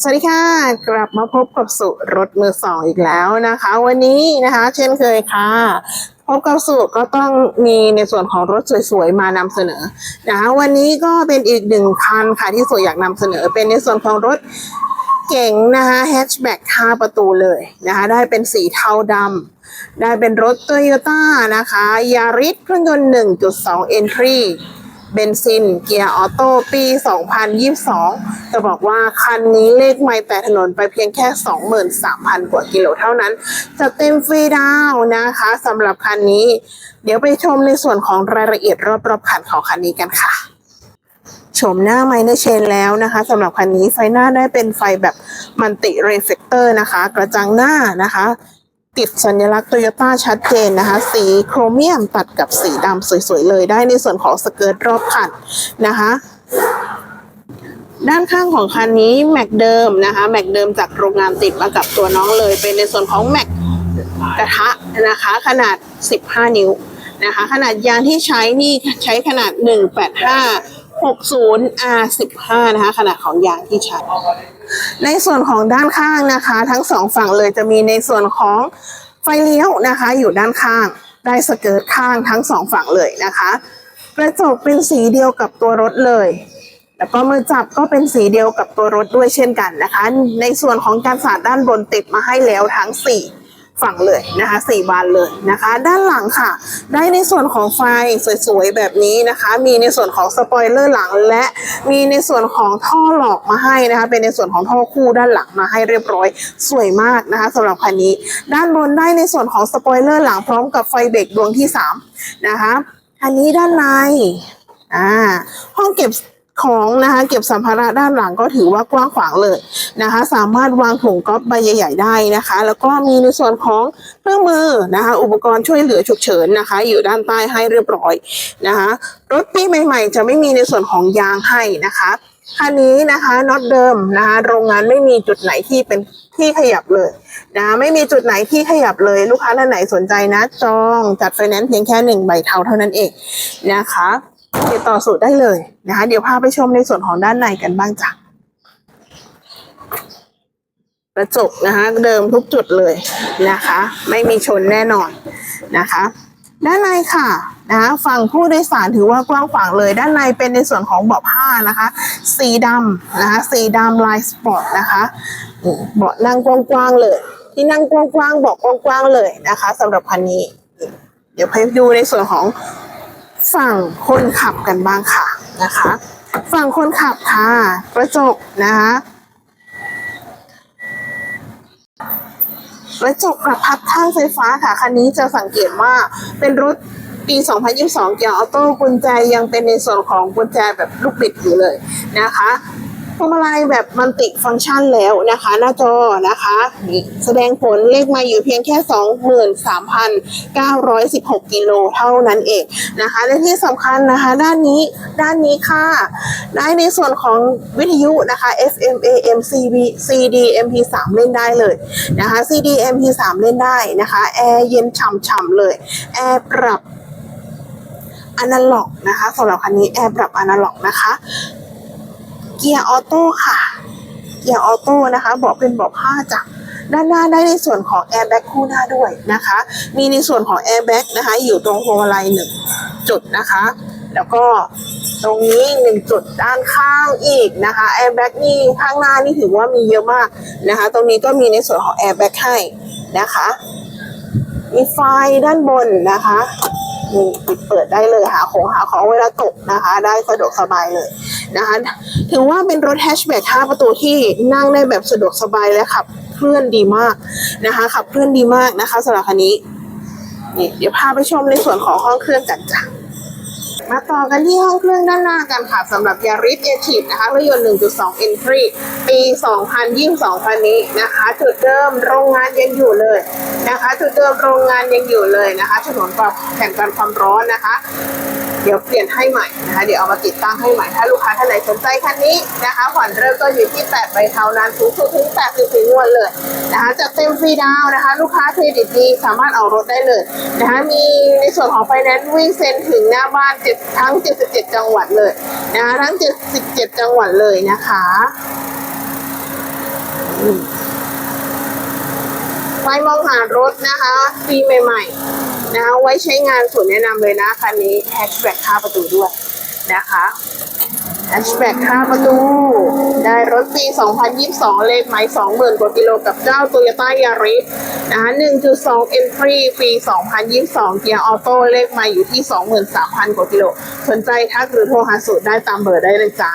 สวัสดีค่ะ กลับมาพบกับสุรถมือสองอีกแล้วนะคะ วันนี้นะคะ เช่นเคยค่ะ พบกับสุก็ต้องมีในส่วนของรถสวยๆมานำเสนอนะคะวันนี้ก็เป็นอีกหนึ่งคันค่ะที่สุอยากนำเสนอ เป็นในส่วนของรถเก๋งนะคะแฮชแบ็ก5ประตูเลยนะคะได้เป็นสีเทาดำได้เป็นรถโตโยต้านะคะยาริสเครื่องยนต์1.2 Entry เบนซิน เกียร์ออโต้ปี 2022 จะบอกว่าคันนี้เลขไม่แต่ถนนไปเพียงแค่ 23,000 กว่ากิโลเท่านั้น จะเต็มฟรีดาวนะคะสำหรับคันนี้ เดี๋ยวไปชมในส่วนของรายละเอียดรอบๆคันของคันนี้กันค่ะชมหน้าไมเนอร์เชนแล้วนะคะสำหรับคันนี้ไฟหน้าได้เป็นไฟแบบมันติเรฟเฟกเตอร์นะคะ กระจังหน้านะคะ ติดสัญลักษณ์โตโยต้าชัดเจนนะคะ สีโครเมียมตัดกับสีดำสวยๆเลยได้ในส่วนของสเกิร์ตรอบคันนะคะด้านข้างของคันนี้แม็กเดิมนะคะแม็กเดิมจากโรงงานติดมากับตัวน้องเลย เป็นในส่วนของแม็กกระทะนะคะขนาด 15 นิ้วนะคะขนาดยางที่ใช้นี่ใช้ขนาด 185 60 R15 นะคะขนาดของยางที่ใช้ ในส่วนของด้านข้างนะคะ ทั้งสองฝั่งเลยจะมีในส่วนของไฟเลี้ยวนะคะ อยู่ด้านข้าง ได้สเกิร์ตข้างทั้งสองฝั่งเลยนะคะกระจกเป็นสีเดียวกับตัวรถเลย แล้วก็มือจับก็เป็นสีเดียวกับตัวรถด้วยเช่นกันนะคะ ในส่วนของการสาดด้านบนติดมาให้แล้วทั้ง4 ฝั่งเลยนะคะสี่บานเลยนะคะ ด้านหลังค่ะ ได้ในส่วนของไฟสวยๆแบบนี้นะคะ มีในส่วนของสปอยเลอร์หลัง และมีในส่วนของท่อหลอกมาให้นะคะ เป็นในส่วนของท่อคู่ด้านหลังมาให้เรียบร้อยสวยมากนะคะสำหรับคันนี้ ด้านบนได้ในส่วนของสปอยเลอร์หลังพร้อมกับไฟเบรกดวงที่3นะคะอันนี้ด้านในอ่าห้องเก็บ ของนะคะ เก็บสัมภาระด้านหลังก็ถือว่ากว้างขวางเลยนะคะ สามารถวางถุงก๊อฟใบใหญ่ ๆ ได้นะคะ แล้วก็มีในส่วนของเครื่องมือนะคะ อุปกรณ์ช่วยเหลือฉุกเฉินนะคะ อยู่ด้านใต้ให้เรียบร้อยนะคะรถปีใหม่ ๆ จะไม่มีในส่วนของยางให้นะคะคันนี้นะคะน็อตเดิมนะคะโรงงานไม่มีจุดไหนที่เป็นที่ขยับเลยนะไม่มีจุดไหนที่ขยับเลยลูกค้าท่านไหนสนใจนะจองจัดไฟแนนซ์เพียงแค่หนึ่งใบเทาเท่านั้นเองนะคะ ติดต่อสูตรได้เลยนะคะ เดี๋ยวพาไปชมในส่วนของด้านในกันบ้างจ้ะกระจกนะคะ เดิมทุกจุดเลยนะคะ ไม่มีชนแน่นอนนะคะ ด้านในค่ะนะคะฝั่งผู้โดยสารถือว่ากว้างขวางเลย ด้านในเป็นในส่วนของเบาะผ้านะคะ สีดำนะคะ สีดำลายสปอร์ตนะคะเบาะนั่งกว้างๆเลย ที่นั่งกว้างๆเบาะกว้างๆเลยนะคะสำหรับคันนี้ เดี๋ยวไปดูในส่วนของ ฝั่งคนขับกันบ้างค่ะนะคะ ฝั่งคนขับค่ะกระจกนะคะกระจกกระพับข้างไฟฟ้าค่ะคันนี้จะสังเกตว่าเป็นรถปี 2022 เกียร์ออโต้กุญแจยังเป็นในส่วนของกุญแจแบบลูกบิดอยู่เลยนะคะ วงมาลัยแบบมันติฟังก์ชันแล้วนะคะ หน้าจอนะคะ แสดงผลเลขมาอยู่เพียงแค่ 23,916 กิโลเท่านั้นเองนะคะและที่สำคัญนะคะ ด้านนี้ด้านนี้ค่ะ ได้ในส่วนของวิทยุนะคะ FM AM CV CD MP3 เล่นได้เลยนะคะ CD MP3 เล่นได้นะคะแอร์เย็นฉ่ำๆเลยแอร์ปรับอนาล็อกนะคะสำหรับคันนี้แอร์ปรับอนาล็อกนะคะ เกียร์ออโต้ค่ะ เกียร์ออโต้นะคะ บอกเป็นบอกผ้าจ้ะด้านหน้าได้ในส่วนของแอร์แบ็กคู่หน้าด้วยนะคะ มีในส่วนของแอร์แบ็กนะคะ อยู่ตรงพวงมาลัยหนึ่งจุดนะคะ แล้วก็ตรงนี้หนึ่งจุดด้านข้างอีกนะคะแอร์แบ็กนี่ข้างหน้านี่ถือว่ามีเยอะมากนะคะ ตรงนี้ก็มีในส่วนของแอร์แบ็กให้นะคะ มีไฟด้านบนนะคะนี่ปิดเปิดได้เลยหาของหาของเวลาตกนะคะ ได้สะดวกสบายเลย นะคะถือว่าเป็นรถแฮชแบ็ก5ประตูที่นั่งได้แบบสะดวกสบายและขับเคลื่อนดีมากนะคะขับเคลื่อนดีมากนะคะสำหรับคันนี้นี่เดี๋ยวพาไปชมในส่วนของห้องเครื่องกันจ้ะ มาต่อกันที่ห้องเครื่องด้านหน้ากันค่ะสำหรับ Yaris a t i v นะคะรถยนต์ 1.2 Entry ปี 2022 คันนี้นะคะ จุดเดิมโรงงานยังอยู่เลยนะคะ จุดเดิมโรงงานยังอยู่เลยนะคะถนนปรับแข่งกันความร้อนนะคะ เดี๋ยวเปลี่ยนให้ใหม่นะคะ เดี๋ยวเอามาติดตั้งให้ใหม่ ถ้าลูกค้าท่านไหนสนใจคันนี้นะคะผ่อนเริ่มต้นอยู่ที่ 8 ใบเท่านั้นสูงสุดถึง84งวดเลยนะคะจัดเต็มฟรีดาวนะคะ ลูกค้าเครดิตดีสามารถเอารถได้เลยนะคะมีในส่วนของไฟแนนซ์วิ่งเซ็นถึงหน้าบ้าน7ทั้ง 77 จังหวัดเลยนะคะทั้ง 77 จังหวัดเลยนะคะไฟมองหารถนะคะปีใหม่ๆนะคะไว้ใช้งานส่วนแนะนำเลยนะคันนี้แฮชแบ็กข้าประตูด้วยนะคะ แฮชแบ็กข้าประตู ได้รถปี 2022 เลขหมาย 20,000 กว่ากิโลกับเจ้าโตโยต้ายาริสนะคะ1.2 Entry ปี 2022 เกียร์ออโต้เลขหมายอยู่ที่ 23,000 กว่ากิโล สนใจทักหรือโทรหาสูตรได้ตามเบอร์ได้เลยจ้า